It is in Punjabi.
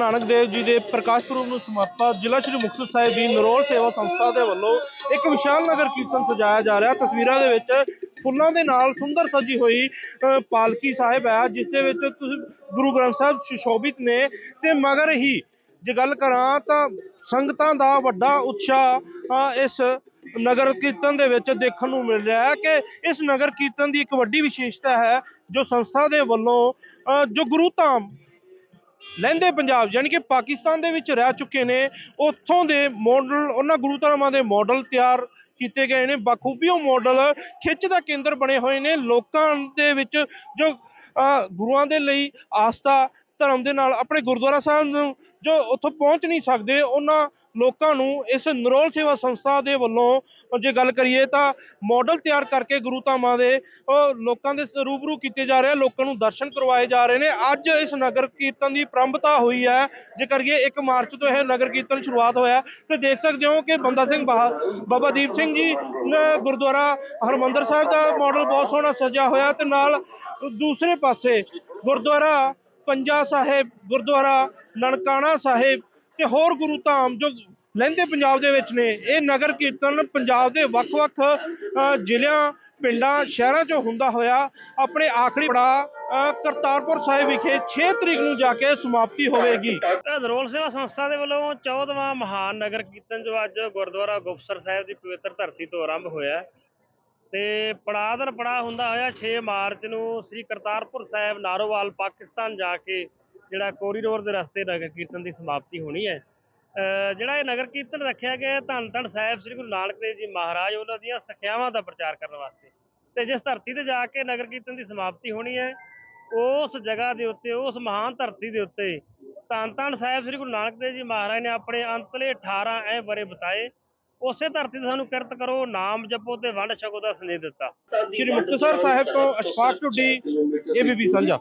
ਨਾਨਕ ਦੇਵ ਜੀ ਦੇ ਪ੍ਰਕਾਸ਼ ਪੁਰਬ ਨੂੰ ਸਮਰਪਿਤ ਜ਼ਿਲ੍ਹਾ ਸ਼੍ਰੀ ਮੁਕਤਸਰ ਸਾਹਿਬ ਦੀ ਨਰੋਲ ਸੇਵਾ ਸੰਸਥਾ ਦੇ ਵੱਲੋਂ ਇੱਕ ਵਿਸ਼ਾਲ ਨਗਰ ਕੀਰਤਨ ਸਜਾਇਆ ਜਾ ਰਿਹਾ। ਤਸਵੀਰਾਂ ਦੇ ਵਿੱਚ ਫੁੱਲਾਂ ਦੇ ਨਾਲ ਸੁੰਦਰ ਸਜੀ ਹੋਈ ਪਾਲਕੀ ਸਾਹਿਬ ਹੈ ਜਿਸ ਦੇ ਵਿੱਚ ਤੁਸੀਂ ਗੁਰੂ ਗ੍ਰੰਥ ਸਾਹਿਬ ਸੁਸ਼ੋਭਿਤ ਨੇ ਤੇ ਮਗਰ ਹੀ ਜੇ ਗੱਲ ਕਰਾਂ ਤਾਂ ਸੰਗਤਾਂ ਦਾ ਵੱਡਾ ਉਤਸ਼ਾਹ ਇਸ ਨਗਰ ਕੀਰਤਨ ਦੇ ਵਿੱਚ ਦੇਖਣ ਨੂੰ ਮਿਲ ਰਿਹਾ ਹੈ ਕਿ ਇਸ ਨਗਰ ਕੀਰਤਨ ਦੀ ਇੱਕ ਵੱਡੀ ਵਿਸ਼ੇਸ਼ਤਾ ਹੈ ਜੋ ਸੰਸਥਾ ਦੇ ਵੱਲੋਂ ਅ, ਜੋ ਗੁਰੂ ਧਾਮ ਲਹਿੰਦੇ ਪੰਜਾਬ, ਯਾਨੀ ਕਿ ਪਾਕਿਸਤਾਨ ਦੇ ਵਿੱਚ ਰਹਿ ਚੁੱਕੇ ਨੇ। ਉੱਥੋਂ ਦੇ ਮਾਡਲ ਉਹਨਾਂ ਗੁਰੂ ਧਰਮਾਂ ਦੇ ਮਾਡਲ ਤਿਆਰ ਕੀਤੇ ਗਏ ਨੇ। ਬਖੂਬੀ ਉਹ ਮਾਡਲ ਖਿੱਚ ਦਾ ਕੇਂਦਰ ਬਣੇ ਹੋਏ ਨੇ। ਲੋਕਾਂ ਦੇ ਵਿੱਚ ਜੋ ਗੁਰੂਆਂ ਦੇ ਲਈ ਆਸਥਾ, ਧਰਮ ਦੇ ਨਾਲ ਆਪਣੇ ਗੁਰਦੁਆਰਾ ਸਾਹਿਬ ਨੂੰ ਜੋ ਉੱਥੋਂ ਪਹੁੰਚ ਨਹੀਂ ਸਕਦੇ, ਉਹਨਾਂ ਲੋਕਾਂ ਨੂੰ ਇਸ ਨਰੋਲ ਸੇਵਾ ਸੰਸਥਾ ਦੇ ਵੱਲੋਂ ਜੇ ਗੱਲ ਕਰੀਏ ਤਾਂ ਮਾਡਲ ਤਿਆਰ ਕਰਕੇ ਗੁਰੂ ਧਾਮਾਂ ਦੇ ਲੋਕਾਂ ਦੇ ਰੂਬਰੂ ਕੀਤੇ ਜਾ ਰਹੇ ਆ, ਲੋਕਾਂ ਨੂੰ ਦਰਸ਼ਨ ਕਰਵਾਏ ਜਾ ਰਹੇ ਨੇ। ਅੱਜ ਇਸ ਨਗਰ ਕੀਰਤਨ ਦੀ ਪ੍ਰੰਭਤਾ ਹੋਈ ਹੈ। ਜੇ ਕਰੀਏ 1 ਮਾਰਚ ਤੋਂ ਇਹ ਨਗਰ ਕੀਰਤਨ ਸ਼ੁਰੂਆਤ ਹੋਇਆ ਤੇ ਦੇਖ ਸਕਦੇ ਹੋ ਕਿ ਬੰਦਾ ਸਿੰਘ ਬਹਾ- ਬਾਬਾ ਦੀਪ ਸਿੰਘ ਜੀ ਗੁਰਦੁਆਰਾ ਹਰਮੰਦਰ ਸਾਹਿਬ ਦਾ ਮਾਡਲ ਬਹੁਤ ਸੋਹਣਾ ਸਜਿਆ ਹੋਇਆ ਤੇ ਨਾਲ ਦੂਸਰੇ ਪਾਸੇ ਗੁਰਦੁਆਰਾ ਪੰਜਾ ਸਾਹਿਬ, ਗੁਰਦੁਆਰਾ ਨਨਕਾਣਾ ਸਾਹਿਬ ਤੇ ਹੋਰ ਗੁਰੂ ਧਾਮ ਜੋ ਲਹਿੰਦੇ ਪੰਜਾਬ ਦੇ ਵਿੱਚ ਨੇ, ਇਹ ਨਗਰ ਕੀਰਤਨ ਪੰਜਾਬ ਦੇ ਵੱਖ-ਵੱਖ ਜ਼ਿਲ੍ਹਿਆਂ, ਪਿੰਡਾਂ, ਸ਼ਹਿਰਾਂ 'ਚੋਂ ਹੁੰਦਾ ਹੋਇਆ ਆਪਣੇ ਆਖਰੀ ਪੜਾ ਕਰਤਾਰਪੁਰ ਸਾਹਿਬ ਵਿਖੇ 6 ਤਰੀਕ ਨੂੰ ਜਾ ਕੇ ਸਮਾਪਤੀ ਹੋਵੇਗੀ। ਨਰੋਲ ਸੇਵਾ ਸੰਸਥਾ ਦੇ ਵੱਲੋਂ 14ਵਾਂ ਮਹਾਨ ਨਗਰ ਕੀਰਤਨ ਜੋ ਅੱਜ ਗੁਰਦੁਆਰਾ ਗੁਪਤਸਰ ਸਾਹਿਬ ਦੀ ਪਵਿੱਤਰ ਧਰਤੀ ਤੋਂ ਆਰੰਭ ਹੋਇਆ ਹੈ। ਤੇ ਪੜਾਅ ਦਰ ਪੜਾਅ ਹੁੰਦਾ ਹੋਇਆ 6 ਮਾਰਚ ਨੂੰ ਸ੍ਰੀ ਕਰਤਾਰਪੁਰ ਸਾਹਿਬ ਨਾਰੋਵਾਲ, ਪਾਕਿਸਤਾਨ ਜਾ ਕੇ ਜਿਹੜਾ ਕੋਰੀਡੋਰ ਦੇ ਰਸਤੇ ਨਗਰ ਕੀਰਤਨ ਦੀ ਸਮਾਪਤੀ ਹੋਣੀ ਹੈ। ਜਿਹੜਾ ਇਹ ਨਗਰ ਕੀਰਤਨ ਰੱਖਿਆ ਗਿਆ ਧੰਨ ਧੰਨ ਸਾਹਿਬ ਸ੍ਰੀ ਗੁਰੂ ਨਾਨਕ ਦੇਵ ਜੀ ਮਹਾਰਾਜ ਉਹਨਾਂ ਦੀਆਂ ਸਿੱਖਿਆਵਾਂ ਦਾ ਪ੍ਰਚਾਰ ਕਰਨ ਵਾਸਤੇ। ਤੇ ਜਿਸ ਧਰਤੀ ਤੇ ਜਾ ਕੇ ਨਗਰ ਕੀਰਤਨ ਦੀ ਸਮਾਪਤੀ ਹੋਣੀ ਹੈ, ਉਸ ਜਗ੍ਹਾ ਦੇ ਉੱਤੇ, ਉਸ ਮਹਾਨ ਧਰਤੀ ਦੇ ਉੱਤੇ ਧੰਨ ਧੰਨ ਸਾਹਿਬ ਸ੍ਰੀ ਗੁਰੂ ਨਾਨਕ ਦੇਵ ਜੀ ਮਹਾਰਾਜ ਨੇ ਆਪਣੇ ਅੰਤਲੇ 18 ਐ ਬਰੇ ਬਤਾਏ। ਉਸੇ ਧਰਤੀ ਤੇ ਸਾਨੂੰ ਕਿਰਤ ਕਰੋ, ਨਾਮ ਜਪੋ ਤੇ ਵੰਡ ਛਕੋ ਦਾ ਸੰਦੇਸ਼ ਦਿੱਤਾ। ਸ਼੍ਰੀ ਮੁਕਤਸਰ ਸਾਹਿਬ ਤੋਂ ਅਸ਼ਫਾਕ ਢੁੱਡੀ ਏਬੀਪੀ ਸਾਂਝਾ